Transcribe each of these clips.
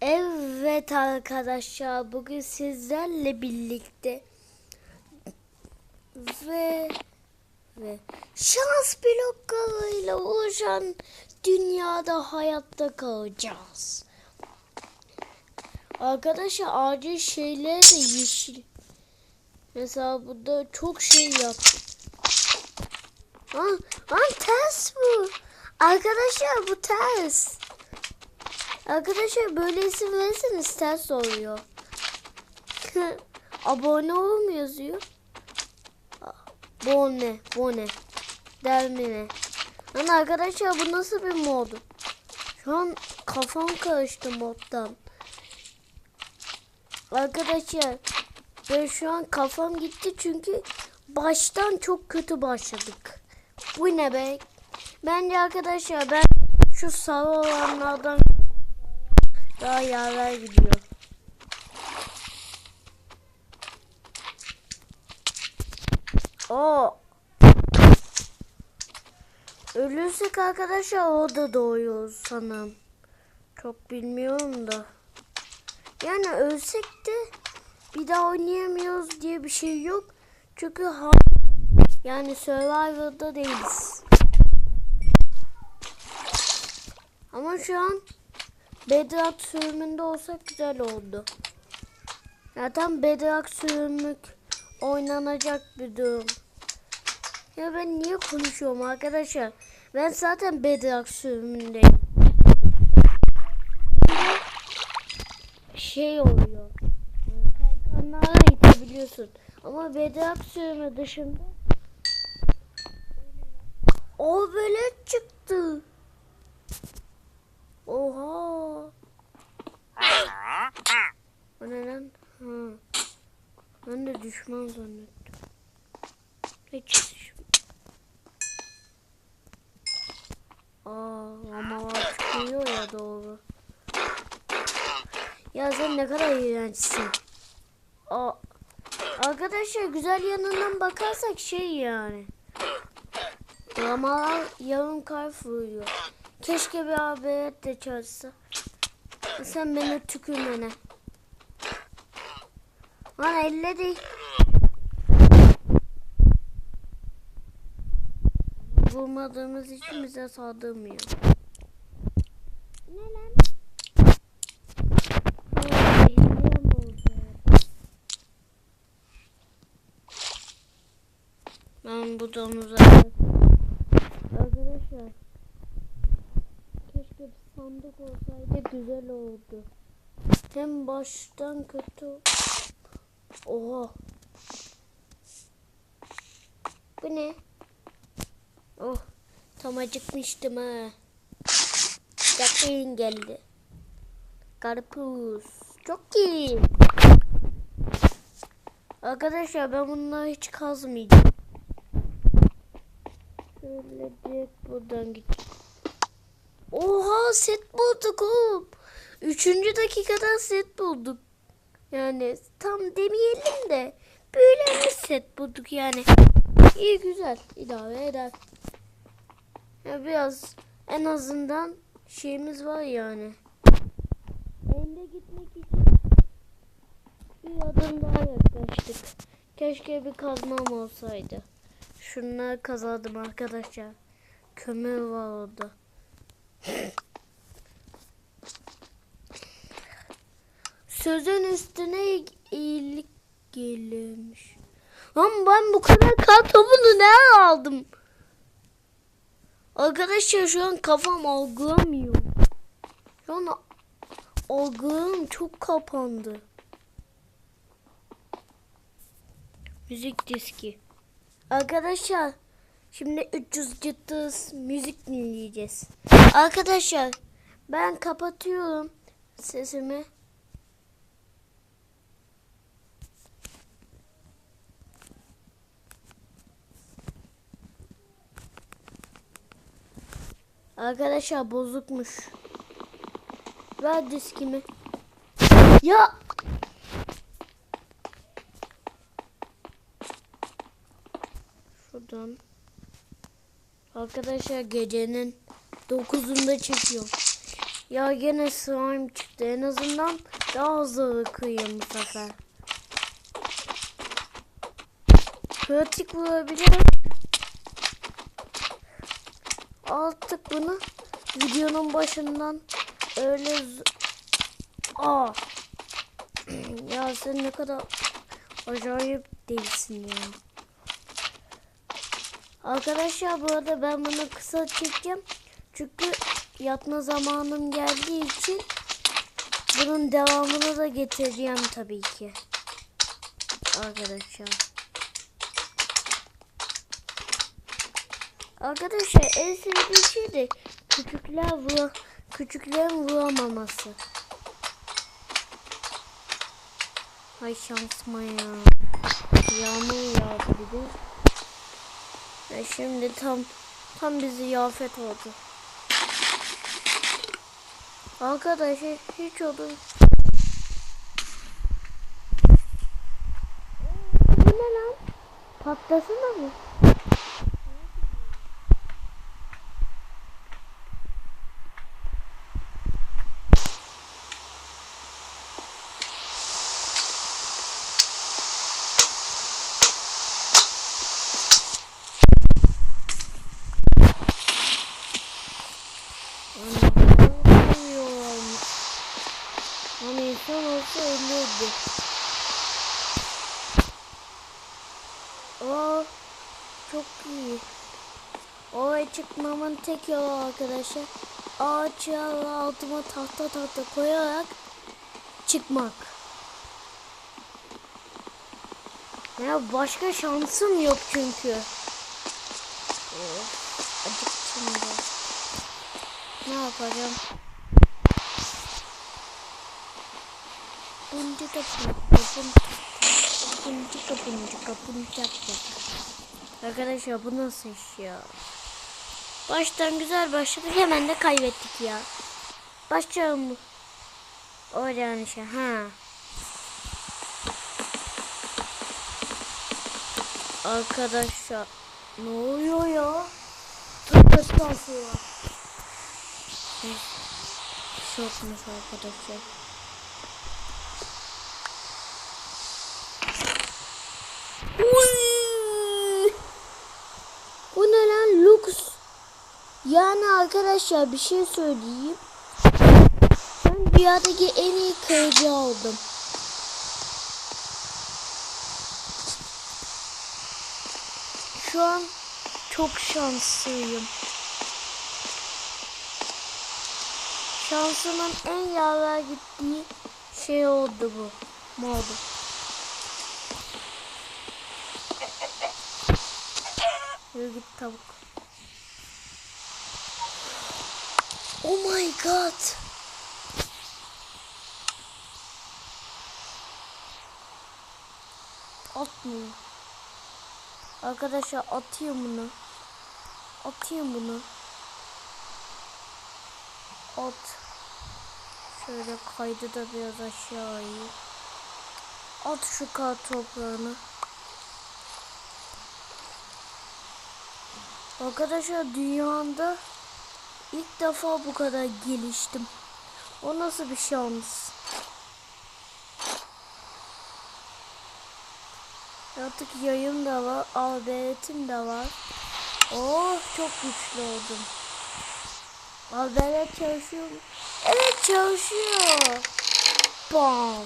Evet arkadaşlar bugün sizlerle birlikte ve ve şans bloklarıyla oluşan dünyada hayatta kalacağız. Arkadaşlar acil şeyler de yeşil. Mesela burada çok şey yaptım. Lan, lan ters bu. Arkadaşlar bu ters. Arkadaşlar böyle isim verirseniz ters oluyor. Abone ol mu yazıyor? Bone, bone. Dermine. Lan arkadaşlar bu nasıl bir mod? Şu an kafam karıştı moddan. Arkadaşlar ben şu an kafam gitti çünkü baştan çok kötü başladık. Bu ne be? Bence arkadaşlar ben şu sarı olanlardan daha yaver gidiyor. O Ölürsek arkadaşlar orada doğuyoruz sanırım. Çok bilmiyorum da. Yani ölsek de bir daha oynayamıyoruz diye bir şey yok. Çünkü ha yani Survivor'da değiliz. Ama şu an Bedrock sürümünde olsak güzel oldu. Zaten Bedrock sürümlük oynanacak bir durum. Ya ben niye konuşuyorum arkadaşlar? Ben zaten Bedrock sürümündeyim. Şey oluyor. Kalkanlara itebiliyorsun. Ama Bedrock sürümü dışında o böyle çıktı. Oha. O ne lan? Ha. Ben de düşman zannettim. Hiç. Aa, ama çıkıyor ya doğru. Ya sen ne kadar iğrençsin. Aa, arkadaşlar güzel yanından bakarsak şey yani. Dramalar yarım kar. Keşke bir haber de çalışsa. Sen beni tükürmene. Lan elle değil. Vurmadığımız için bize saldırmıyor. Ne lan? Oldu. Ben bu domuza Arkadaşlar Keşke bir sandık olsaydı güzel olurdu. Hem baştan kötü. Oha. Bu ne? Oh. Tam acıkmıştım ha. Yakın geldi. Karpuz. Çok iyi. Arkadaşlar ben bunları hiç kazmayacağım. Şöyle direkt buradan gideceğim. Oha set bulduk oğlum. Üçüncü dakikada set bulduk. Yani tam demeyelim de böyle bir set bulduk yani. İyi güzel idare eder. Ya biraz en azından şeyimiz var yani. Ende gitmek için bir adım daha yaklaştık. Keşke bir kazmam olsaydı. Şunları kazandım arkadaşlar. Kömür var orada. Sözün üstüne iyilik gelirmiş. Lan ben bu kadar kan topunu ne aldım? Arkadaşlar şu an kafam algılamıyor. Şu an algılarım çok kapandı. Müzik diski. Arkadaşlar şimdi 300 cıttız müzik dinleyeceğiz. Arkadaşlar ben kapatıyorum sesimi. Arkadaşlar bozukmuş. Ver diskimi. Ya Şuradan. Arkadaşlar gecenin 9'unda çekiyor. Ya gene slime çıktı. En azından daha hızlı kıyayım bu sefer. Pratik vurabilirim. Artık bunu videonun başından öyle Aa. ya sen ne kadar acayip değilsin ya. Arkadaşlar bu arada ben bunu kısa çekeceğim. Çünkü yatma zamanım geldiği için bunun devamını da getireceğim tabii ki. Arkadaşlar. Arkadaşlar en sevdiğim şey de küçükler vura, küçüklerin vuramaması. Ay şansıma ya. Yağmur yağdı bir de. Ve şimdi tam tam bir ziyafet oldu. Arkadaşlar hiç olur. Bu ne lan? Patlasana mı? Çıkmamın tek yolu arkadaşlar. Ağaçlarla altıma tahta tahta koyarak çıkmak. Ya başka şansım yok çünkü. Acıktım da. Ne yapacağım? Buncika buncika buncika buncika buncika Arkadaşlar bu nasıl iş ya? Baştan güzel başladık hemen de kaybettik ya. Başlayalım mı? Oradan işe ha. Arkadaşlar ne oluyor ya? Tövbe estağfurullah. Şokmuş arkadaşlar. Uy! Bu ne lan lux? Yani arkadaşlar bir şey söyleyeyim. Ben dünyadaki en iyi kayıcı oldum. Şu an çok şanslıyım. Şansımın en yaver gittiği şey oldu bu. Modu. Yürü git tavuk. Oh my god. Atmıyor. Arkadaşlar atayım bunu. Atayım bunu. At. Şöyle kaydı da biraz aşağıya. At şu kar toprağını. Arkadaşlar dünyamda ilk defa bu kadar geliştim. O nasıl bir şans? Artık yayım da var, albeletim de var. Oh çok güçlü oldum. Albelet çalışıyor mu? Evet çalışıyor. Bam.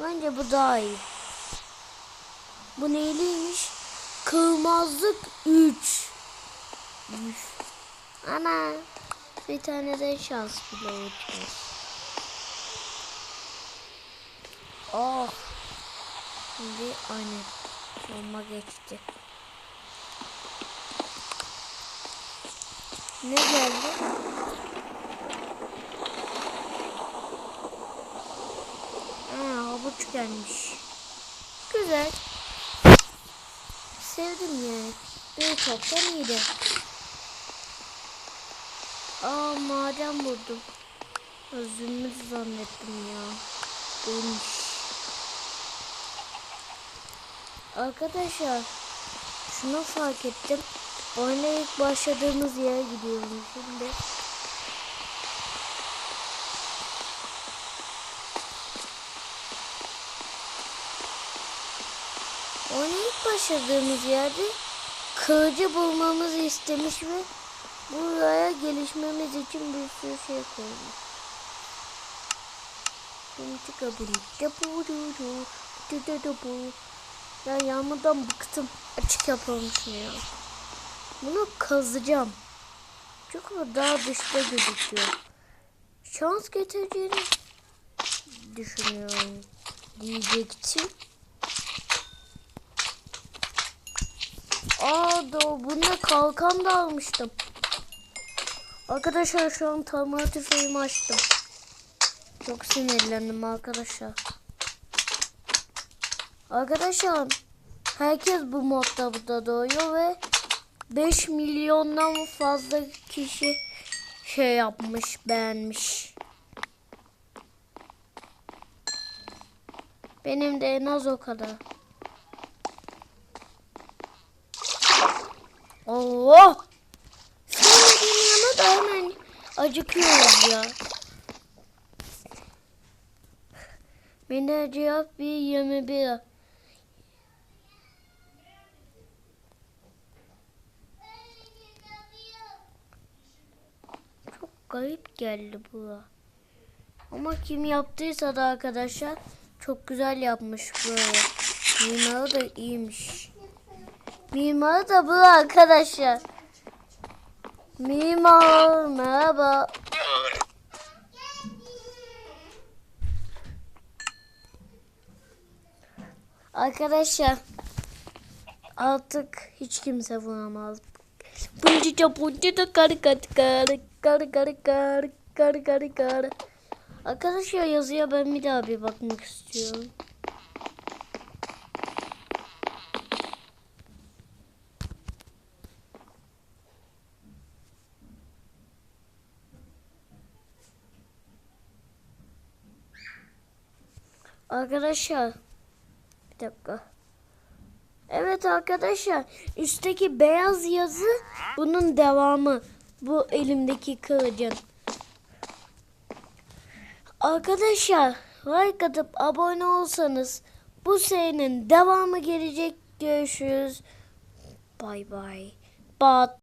Bence bu daha iyi. Bu neyliymiş? Kırmızılık 3. Üf. Ana. Bir tane de şans bile uçmuş. Oh. Şimdi aynı. Olma geçti. Ne geldi? Aa, havuç gelmiş. Güzel. Sevdim yani. Bir çoktan iyiydi. Aa maden buldum. Zümrüt zannettim ya. Değilmiş. Arkadaşlar şunu fark ettim. Oyuna ilk başladığımız yere gidiyoruz şimdi. Oyuna ilk başladığımız yerde kılıcı bulmamızı istemiş ve buraya gelişmemiz için bir sürü şey koymuş. Ya yağmurdan bıktım. Açık yapalım şunu ya. Bunu kazacağım. Çünkü bu daha dışta gözüküyor. Şans getireceğini düşünüyorum diyecektim. Aa da bunda kalkan da almıştım. Arkadaşlar şu an tamir tüfeğimi açtım. Çok sinirlendim arkadaşlar. Arkadaşlar herkes bu modda burada doğuyor ve 5 milyondan fazla kişi şey yapmış, beğenmiş. Benim de en az o kadar. Allah! Hemen acıkıyoruz ya. Beni cevap bir 21. Çok garip geldi bu. Ama kim yaptıysa da arkadaşlar çok güzel yapmış böyle. Mimarı da iyiymiş. Mimarı da bu arkadaşlar. Mimar merhaba. Arkadaşlar artık hiç kimse vuramaz. Bunca da karı karı karı karı karı karı karı karı karı. Arkadaşlar yazıya ben bir daha bir bakmak istiyorum. Arkadaşlar bir dakika. Evet arkadaşlar üstteki beyaz yazı bunun devamı. Bu elimdeki kılıcın. Arkadaşlar like atıp abone olsanız bu serinin devamı gelecek. Görüşürüz. Bay bay. Bat.